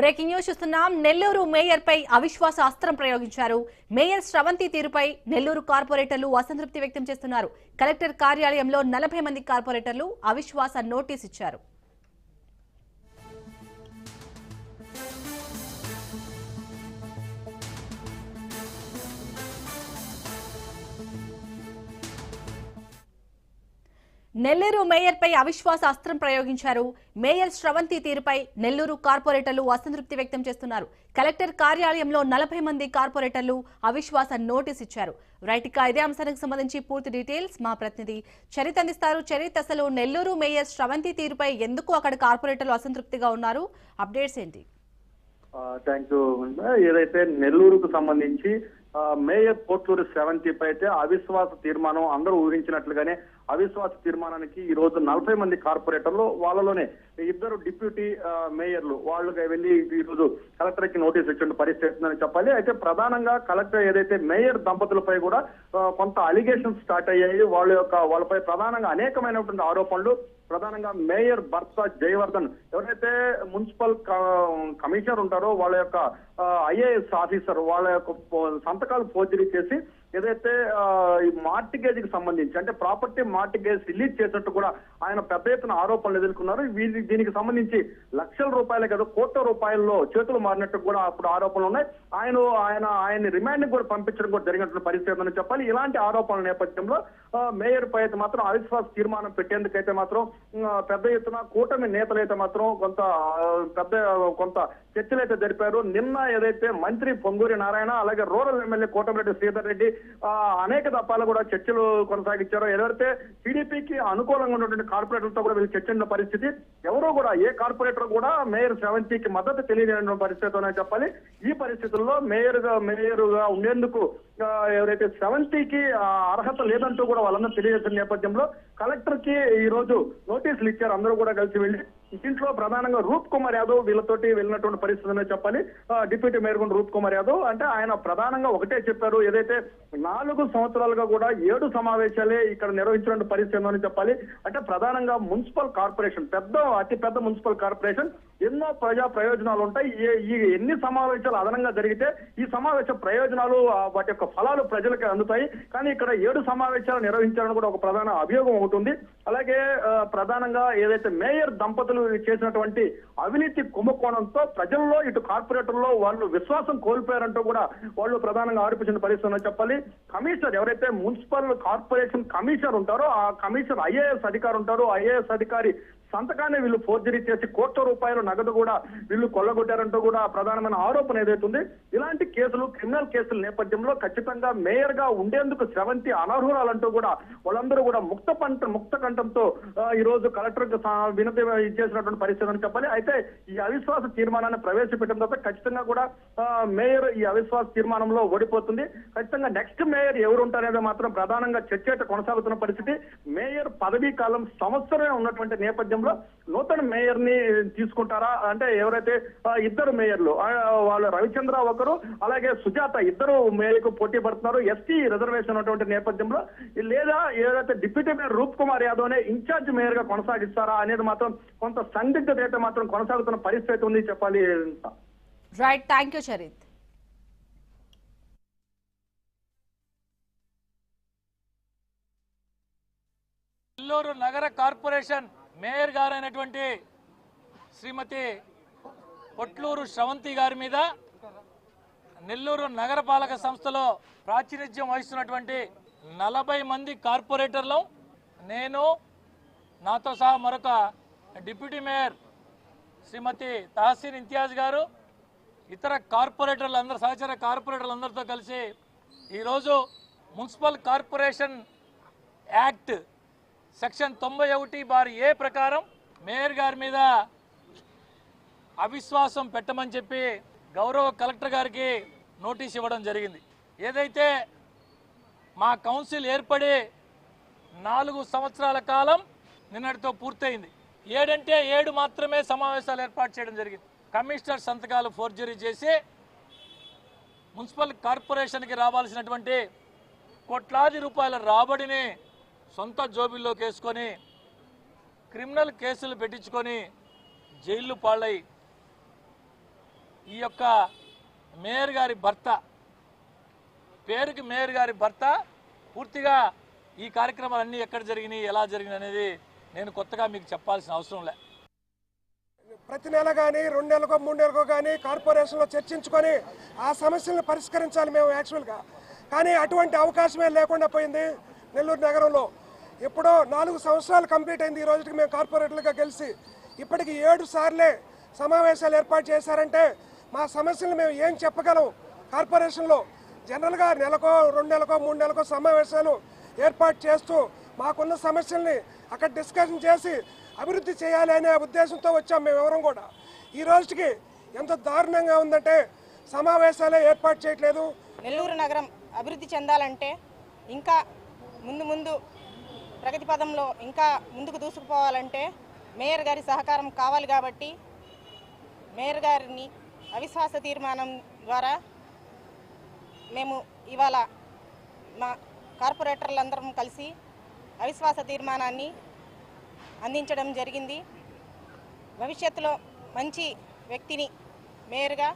Breaking news చూస్తున్నాం. Nellore mayor పై అవిశ్వాస అస్త్రం ప్రయోగించారు. మేయర్ స్రవంతి తీరుపై నెల్లూరు కార్పొరేటర్లు అసంతృప్తి వ్యక్తం చేస్తున్నారు. కలెక్టర్ కార్యాలయంలో నలభై మంది కార్పొరేటర్లు అవిశ్వాస నోటీస్ ఇచ్చారు. నెల్లూరు మేయర్పై అవిశ్వాస అస్త్రం ప్రయోగించారు. మేయర్ శ్రవంతి తీరుపై నెల్లూరు కార్పొరేటర్లు అసంతృప్తి వ్యక్తం చేస్తున్నారు. కలెక్టర్ కార్యాలయంలో నలభై మంది కార్పొరేటర్లు అవిశ్వాస నోటీస్ ఇచ్చారు. రైట్గా ఇదే అంశానికి సంబంధించి పూర్తి డీటెయిల్స్ మా ప్రతినిధి చరిత్ అందిస్తారు. చరిత్ అసలు నెల్లూరు మేయర్ శ్రవంతి తీరుపై ఎందుకు అక్కడ కార్పొరేటర్లు అసంతృప్తిగా ఉన్నారు? అప్డేట్స్ ఏంటి? థ్యాంక్ యూ ఏదైతే నెల్లూరుకు సంబంధించి మేయర్ పోట్లూరు సెవెంటీపై అయితే అవిశ్వాస తీర్మానం అందరూ ఊహించినట్లుగానే అవిశ్వాస తీర్మానానికి ఈ రోజు నలభై మంది కార్పొరేటర్లు వాళ్ళలోనే ఇద్దరు డిప్యూటీ మేయర్లు వాళ్ళకి వెళ్ళి ఈ రోజు కలెక్టర్కి నోటీస్ ఇచ్చిన పరిస్థితి ఉందని చెప్పాలి. అయితే ప్రధానంగా కలెక్టర్ ఏదైతే మేయర్ దంపతులపై కూడా కొంత అలిగేషన్స్ స్టార్ట్ అయ్యాయి. వాళ్ళ యొక్క వాళ్ళపై ప్రధానంగా అనేకమైనటువంటి ఆరోపణలు. ప్రధానంగా మేయర్ భర్త జయవర్ధన్ ఎవరైతే మున్సిపల్ కమిషనర్ ఉంటారో వాళ్ళ యొక్క ఐఏఎస్ ఆఫీసర్ వాళ్ళ యొక్క సంతకాలు ఫోర్జరీ చేసి ఏదైతే ఆ, ఈ మార్టిగేజ్కి సంబంధించి అంటే ప్రాపర్టీ మార్టిగేజ్ రిలీజ్ చేసినట్టు కూడా ఆయన పెద్ద ఎత్తున ఆరోపణలు ఎదుర్కొన్నారు. వీరి దీనికి సంబంధించి లక్షల రూపాయలే కదా కోట్ల రూపాయల్లో చేతులు మారినట్టు కూడా అప్పుడు ఆరోపణలు ఉన్నాయి. ఆయన ఆయన ఆయన రిమాండ్ కూడా పంపించడం కూడా జరిగినటువంటి పరిస్థితి ఉందని చెప్పాలి. ఇలాంటి ఆరోపణల నేపథ్యంలో మేయర్ పై అయితే మాత్రం అవిశ్వాస తీర్మానం పెట్టేందుకైతే మాత్రం పెద్ద ఎత్తున కూటమి నేతలు అయితే మాత్రం కొంత పెద్ద కొంత చర్చలు అయితే జరిపారు. నిన్న ఏదైతే మంత్రి పొంగూరి నారాయణ అలాగే రూరల్ ఎమ్మెల్యే కోటమిరెడ్డి శ్రీధర్ రెడ్డి అనేక దఫాలు కూడా చర్చలు కొనసాగించారో. ఎవరైతే టీడీపీకి అనుకూలంగా ఉన్నటువంటి కార్పొరేటర్లతో కూడా వీళ్ళు చర్చించిన పరిస్థితి ఎవరో కూడా ఏ కార్పొరేటర్ కూడా మేయర్ సెవెంటీకి మద్దతు తెలియజేయడం పరిస్థితి చెప్పాలి. ఈ పరిస్థితుల్లో మేయర్గా మేయర్గా ఉండేందుకు ఎవరైతే సెవెంటీకి అర్హత లేదంటూ కూడా వాళ్ళందరూ తెలియజేసిన నేపథ్యంలో కలెక్టర్కి ఈ రోజు నోటీసులు ఇచ్చారు. అందరూ కూడా కలిసి వెళ్ళి దీంట్లో ప్రధానంగా రూప్ కుమార్ యాదవ్ వీళ్ళతోటి వెళ్ళినటువంటి పరిస్థితి చెప్పాలి. డిప్యూటీ మేయర్ కూడా రూప్ కుమార్ యాదవ్. అంటే ఆయన ప్రధానంగా ఒకటే చెప్పారు. ఏదైతే నాలుగు సంవత్సరాలుగా కూడా ఏడు సమావేశాలే ఇక్కడ నిర్వహించినటువంటి పరిస్థితి ఉందని చెప్పాలి. అంటే ప్రధానంగా మున్సిపల్ కార్పొరేషన్ పెద్ద అతి పెద్ద మున్సిపల్ కార్పొరేషన్ ఎన్నో ప్రజా ప్రయోజనాలు ఉంటాయి. ఈ- ఎన్ని సమావేశాలు అదనంగా జరిగితే ఈ సమావేశ ప్రయోజనాలు వాటి యొక్క ఫలాలు ప్రజలకు అందుతాయి. కానీ ఇక్కడ ఏడు సమావేశాలు నిర్వహించాలని కూడా ఒక ప్రధాన అభియోగం అవుతుంది అలాగే ప్రధానంగా ఏదైతే మేయర్ దంపతులు చేసినటువంటి అవినీతి కుంభకోణంతో ప్రజల్లో ఇటు కార్పొరేటర్లో వాళ్ళు విశ్వాసం కోల్పోయారంటూ కూడా వాళ్ళు ప్రధానంగా ఆరోపించిన పరిస్థితి చెప్పాలి. కమిషనర్ ఎవరైతే మున్సిపల్ కార్పొరేషన్ కమిషనర్ ఉంటారో ఆ కమిషనర్ ఐఏఎస్ అధికారి ఉంటారో. ఐఏఎస్ అధికారి సంతకాన్ని వీళ్ళు ఫోర్జరీ చేసి కోట్ల రూపాయలు నగదు కూడా వీళ్ళు కొల్లగొట్టారంటూ కూడా ప్రధానమైన ఆరోపణ ఏదైతుంది ఇలాంటి కేసులు క్రిమినల్ కేసుల నేపథ్యంలో ఖచ్చితంగా మేయర్గా ఉండేందుకు శ్రవంతి అనర్హురాలంటూ కూడా వాళ్ళందరూ కూడా ముక్త పంట ముక్త కంఠంతో ఈ రోజు కలెక్టర్ వినతి ఇచ్చేసినటువంటి పరిస్థితి అని చెప్పాలి. అయితే ఈ అవిశ్వాస తీర్మానాన్ని ప్రవేశపెట్టడం తర్వాత ఖచ్చితంగా కూడా మేయర్ ఈ అవిశ్వాస తీర్మానంలో ఓడిపోతుంది. ఖచ్చితంగా నెక్స్ట్ మేయర్ ఎవరు ఉంటారనేది మాత్రం ప్రధానంగా చర్చ కొనసాగుతున్న పరిస్థితి. మేయర్ పదవీ కాలం సంవత్సరమే ఉన్నటువంటి నేపథ్యం నేపథ్యంలో నూతన మేయర్ని తీసుకుంటారా? అంటే ఎవరైతే ఇద్దరు మేయర్లు వాళ్ళు రవిచంద్ర ఒకరు అలాగే సుజాత ఇద్దరు మేయర్కు పోటీ పడుతున్నారు. ఎస్టీ రిజర్వేషన్ ఉన్నటువంటి నేపథ్యంలో లేదా ఏదైతే డిప్యూటీ మేయర్ రూప్ కుమార్ యాదవ్ నే ఇన్ఛార్జ్ మేయర్గా కొనసాగిస్తారా అనేది మాత్రం కొంత సందిగ్ధత అయితే మాత్రం కొనసాగుతున్న పరిస్థితి ఉంది చెప్పాలి right thank you Charith Nellore నగర కార్పొరేషన్ మేయర్ గారైనటువంటి శ్రీమతి పొట్లూరు శ్రవంతి గారి మీద నెల్లూరు నగరపాలక సంస్థలో ప్రాతినిధ్యం వహిస్తున్నటువంటి నలభై మంది కార్పొరేటర్లు నేను నాతో సహా మరొక డిప్యూటీ మేయర్ శ్రీమతి తహసీన్ ఇంతియాజ్ గారు ఇతర కార్పొరేటర్లు అందరూ సహచర కార్పొరేటర్లు అందరితో కలిసి ఈరోజు మున్సిపల్ కార్పొరేషన్ యాక్ట్ సెక్షన్ తొంభై ఒకటి బార్ ఏ ప్రకారం మేయర్ గారి మీద అవిశ్వాసం పెట్టమని చెప్పి గౌరవ కలెక్టర్ గారికి నోటీస్ ఇవ్వడం జరిగింది. ఏదైతే మా కౌన్సిల్ ఏర్పడి నాలుగు సంవత్సరాల కాలం నిన్నటితో పూర్తయింది. ఏడంటే ఏడు మాత్రమే సమావేశాలు ఏర్పాటు చేయడం జరిగింది. కమిషనర్ సంతకాలు ఫోర్జరీ చేసి మున్సిపల్ కార్పొరేషన్కి రావాల్సినటువంటి కోట్లాది రూపాయల రాబడిని సొంత జోబిల్లోకి వేసుకొని క్రిమినల్ కేసులు పెట్టించుకొని జైళ్ళు పాళ్ళై ఈ యొక్క మేయర్ గారి భర్త పేరుకి మేయర్ గారి భర్త పూర్తిగా ఈ కార్యక్రమాలన్నీ ఎక్కడ జరిగినాయి ఎలా జరిగినాయి అనేది నేను కొత్తగా మీకు చెప్పాల్సిన అవసరం లే. ప్రతి నెల కానీ రెండు నెలలకో మూడు నెలలకో కానీ కార్పొరేషన్లో చర్చించుకొని ఆ సమస్యలను పరిష్కరించాలి మేము యాక్చువల్గా. కానీ అటువంటి అవకాశమే లేకుండా పోయింది నెల్లూరు నగరంలో. ఎప్పుడో నాలుగు సంవత్సరాలు కంప్లీట్ అయింది ఈ రోజుకి మేము కార్పొరేటర్లుగా గెలిచి. ఇప్పటికి ఏడు సార్లే సమావేశాలు ఏర్పాటు చేశారంటే మా సమస్యలు మేము ఏం చెప్పగలం? కార్పొరేషన్లో జనరల్గా నెలకో రెండు నెలకో మూడు నెలకో సమావేశాలు ఏర్పాటు చేస్తూ మాకున్న సమస్యల్ని అక్కడ డిస్కషన్ చేసి అభివృద్ధి చేయాలి అనే ఉద్దేశంతో వచ్చాం మేము ఎవరం కూడా. ఈ రోజుకి ఎంత దారుణంగా ఉందంటే సమావేశాలే ఏర్పాటు చేయట్లేదు. నెల్లూరు నగరం అభివృద్ధి చెందాలంటే ఇంకా ముందు ముందు ప్రగతి పదంలో ఇంకా ముందుకు దూసుకుపోవాలంటే మేయర్ గారి సహకారం కావాలి కాబట్టి మేయర్ గారిని అవిశ్వాస తీర్మానం ద్వారా మేము ఇవాళ మా కార్పొరేటర్లందరం కలిసి అవిశ్వాస తీర్మానాన్ని అందించడం జరిగింది. భవిష్యత్తులో మంచి వ్యక్తిని మేయర్గా